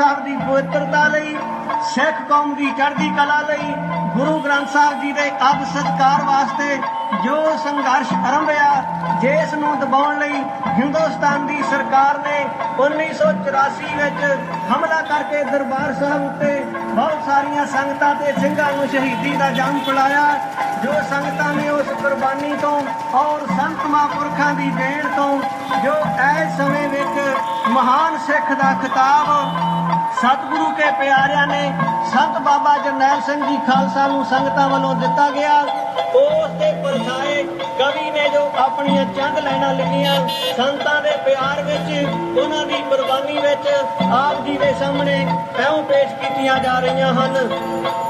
ਸਾਹਿਬ ਦੀ ਪਵਿੱਤਰਤਾ ਲਈ, ਸਿੱਖ ਕੌਮ ਦੀ ਚੜ੍ਹਦੀ ਕਲਾ ਲਈ, ਗੁਰੂ ਗ੍ਰੰਥ ਸਾਹਿਬ ਜੀ ਦੇ ਅਬ ਸਤਕਾਰ ਵਾਸਤੇ ਜੋ ਸੰਘਰਸ਼ ਆਰੰਭਿਆ ਜਿਸ ਨੂੰ ਦਬਾਉਣ ਲਈ ਹਿੰਦੁਸਤਾਨ ਦੀ ਸਰਕਾਰ ਨੇ 1984 ਵਿੱਚ ਹਮਲਾ ਕਰਕੇ ਦਰਬਾਰ ਸਾਹਿਬ ਉੱਤੇ ਬਹੁਤ ਸਾਰੀਆਂ ਸੰਗਤਾਂ ਤੇ ਸਿੰਘਾਂ ਨੂੰ ਸ਼ਹੀਦੀ ਦਾ ਜੰਮ ਪਿਲਾਇਆ ਜੋ ਸੰਗਤਾਂ ਨੇ ਉਸ ਕੁਰਬਾਨੀ ਤੋਂ ਔਰ ਸੰਤ ਮਹਾਂਪੁਰਖਾਂ ਦੀ ਦੇਣ ਤੋਂ ਜੋ ਇਸ ਸਮੇਂ ਵਿੱਚ ਮਹਾਨ ਸਿੱਖ ਦਾ ਖਿਤਾਬ ਸਤਿਗੁਰੂ ਕੇ ਪਿਆਰਿਆਂ ਨੇ ਸੰਤ ਬਾਬਾ ਜਰਨੈਲ ਸਿੰਘ ਜੀ ਖਾਲਸਾ ਨੂੰ ਸੰਗਤਾਂ ਵੱਲੋਂ ਦਿੱਤਾ ਗਿਆ, ਉਸ ਦੇ ਪਰਛਾਏ ਕਵੀ ਨੇ ਜੋ ਆਪਣੀਆਂ ਚੰਦ ਲੈਣਾ ਲਿਖੀਆਂ, ਸੰਤਾਂ ਦੇ ਪਿਆਰ ਵਿੱਚ, ਉਹਨਾਂ ਦੀ ਕੁਰਬਾਨੀ ਵਿੱਚ ਆਪ ਜੀ ਦੇ ਸਾਹਮਣੇ ਐਉਂ ਪੇਸ਼ ਕੀਤੀਆਂ ਜਾ ਰਹੀਆਂ ਹਨ।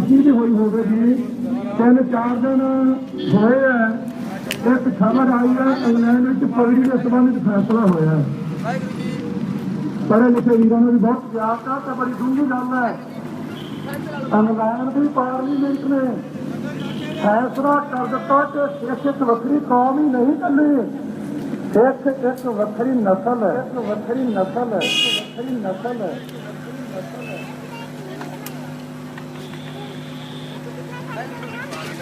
ਉਹਨਾਂ ਵੀ ਹੋਈ ਹੋਵੇਗੀ ਤਿੰਨ ਚਾਰ ਦਿਨ ਹੋਏ ਹੈ ਇੱਕ ਖਬਰ ਆਈ ਹੈ ਇੰਗਲੈਂਡ ਵਿੱਚ ਪਗੜੀ ਦੇ ਸੰਬੰਧਿਤ ਫੈਸਲਾ ਹੋਇਆ। ਪੜ੍ਹੇ ਲਿਖੇ ਵੀਰਾਂ ਨੂੰ ਵੀ ਬਹੁਤ ਜ਼ਿਆਦਾ ਤੇ ਬੜੀ ਡੂੰਘੀ ਗੱਲ ਹੈ। ਇੰਗਲੈਂਡ ਦੀ ਪਾਰਲੀਮੈਂਟ ਨੇ ਫੈਸਲਾ ਕਰ ਦਿੱਤਾ ਕਿ ਸਿੱਖ ਇੱਕ ਵੱਖਰੀ ਕੌਮ ਹੀ ਨਹੀਂ ਕੱਲੀ। ਸਿੱਖ ਇੱਕ ਵੱਖਰੀ ਨਸਲ ਹੈ। ਇੱਕ ਵੱਖਰੀ ਨਸਲ ਹੈ। ਵੱਖਰੀ ਨਸਲ ਹੈ।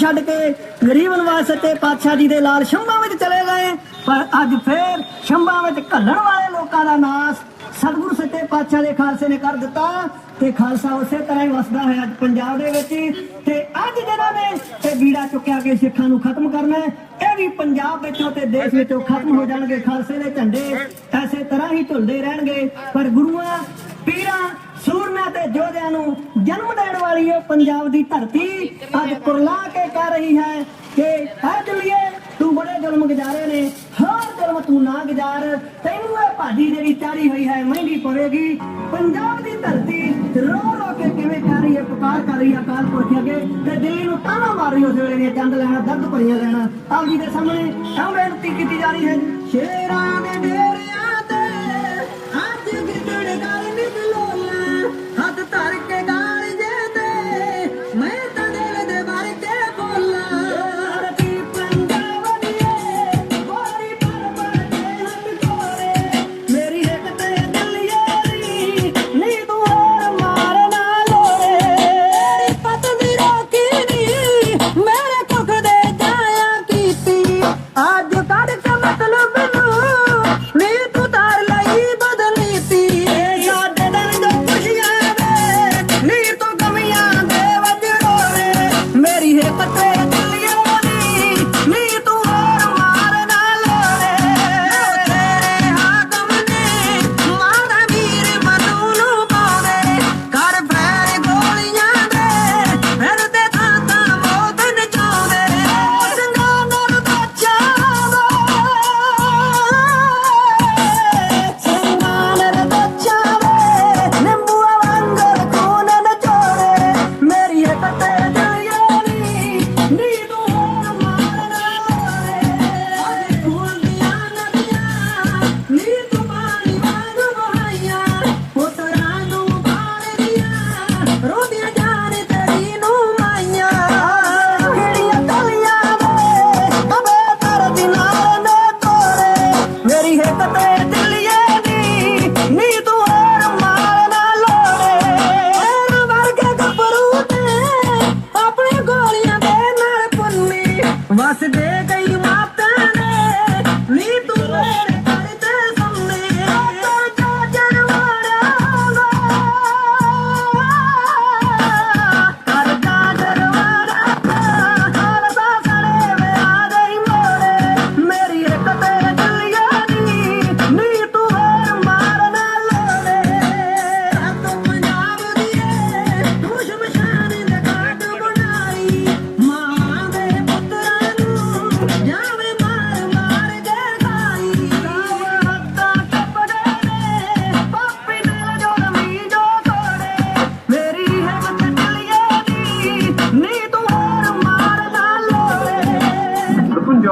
ਛੱਡ ਕੇ ਗਰੀਬ ਨਿਵਾਸ ਪਾਤਸ਼ਾਹ ਜੀ ਦੇ ਲਾਲ ਸ਼ੰਭਾਂ ਵਿੱਚ ਚਲੇ ਗਏ। ਪਰ ਅੱਜ ਫੇਰ ਸ਼ੰਭਾਂ ਵਿੱਚ ਘੱਲਣ ਵਾਲੇ ਲੋਕਾਂ ਦਾ ਨਾਸ ਸਤਿਗੁਰੂ ਸੱਚੇ ਪਾਤਸ਼ਾਹ ਦੇ ਖਾਲਸੇ ਨੇ ਕਰ ਦਿੱਤਾ ਤੇ ਖਾਲਸਾ ਉਸੇ ਤਰ੍ਹਾਂ ਹੀ ਵਸਦਾ ਹੈ ਅੱਜ ਪੰਜਾਬ ਦੇ ਵਿੱਚ। ਤੇ ਅੱਜ ਜਿਹਨਾਂ ਨੇ ਇਹ ਬੀੜਾ ਚੁੱਕਿਆ ਕੇ ਸਿੱਖਾਂ ਨੂੰ ਖਤਮ ਕਰਨਾ ਇਹ ਵੀ ਪੰਜਾਬ ਵਿੱਚੋਂ ਤੇ ਦੇਸ਼ ਵਿੱਚੋਂ ਖਤਮ ਹੋ ਜਾਣਗੇ, ਖਾਲਸੇ ਦੇ ਝੰਡੇ ਐਸੇ ਤਰ੍ਹਾਂ ਹੀ ਝੁਲਦੇ ਰਹਿਣਗੇ। ਪਰ ਗੁਰੂਆਂ, ਪੀਰਾਂ ਸੂਰਮਿਆਂ ਤੇ ਯੋਧਿਆਂ ਨੂੰ ਜਨਮ ਦੇਣ ਵਾਲੀ ਇਹ ਪੰਜਾਬ ਦੀ ਧਰਤੀ ਅੱਜ ਕੁਰਲਾ ਕੇ ਕਹਿ ਰਹੀ ਹੈ ਕਿ ਹੈ ਦਿੱਲੀਏ ਤੂੰ ਬੜੇ ਜ਼ੁਲਮ ਗੁਜ਼ਾਰੇ ਨੇ, ਹਰ ਜ਼ੁਲਮ ਤੂੰ ਨਾ ਗੁਜ਼ਾਰ। ਤੈਨੂੰ ਇਹ ਭਾਜੀ ਜਿਹੜੀ ਚਾਰੀ ਹੋਈ ਹੈ, ਮਹਿੰਗੀ ਪਵੇਗੀ। ਪੰਜਾਬ ਦੀ ਧਰਤੀ ਰੋ ਰੋ ਕੇ ਕਿਵੇਂ ਕਹਿ ਰਹੀ ਹੈ, ਪੁਕਾਰ ਕਰ ਰਹੀ ਹੈ ਅਕਾਲ ਪੁਰਖ ਅੱਗੇ। ਤੇ ਦਿੱਲੀ ਨੂੰ ਤਾਣਾ ਮਾਰ ਰਹੀ ਉਸ ਵੇਲੇ ਦੀਆਂ ਚੰਦ ਲੈਣਾ, ਦਰਦ ਭਰੀਆਂ ਲੈਣਾ ਆਪ ਜੀ ਦੇ ਸਾਹਮਣੇ ਇਹ ਕੀਤੀ ਜਾ ਰਹੀ ਹੈ। ਸ਼ੇਰਾਂ ਦੇ ਡੇਰਿਆਂ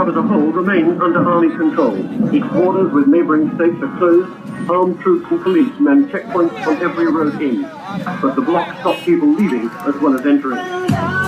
The whole remains under army control. Its borders with neighbouring states are closed, armed troops and policemen checkpoints on every road in. But the block stops people leaving as well as entering.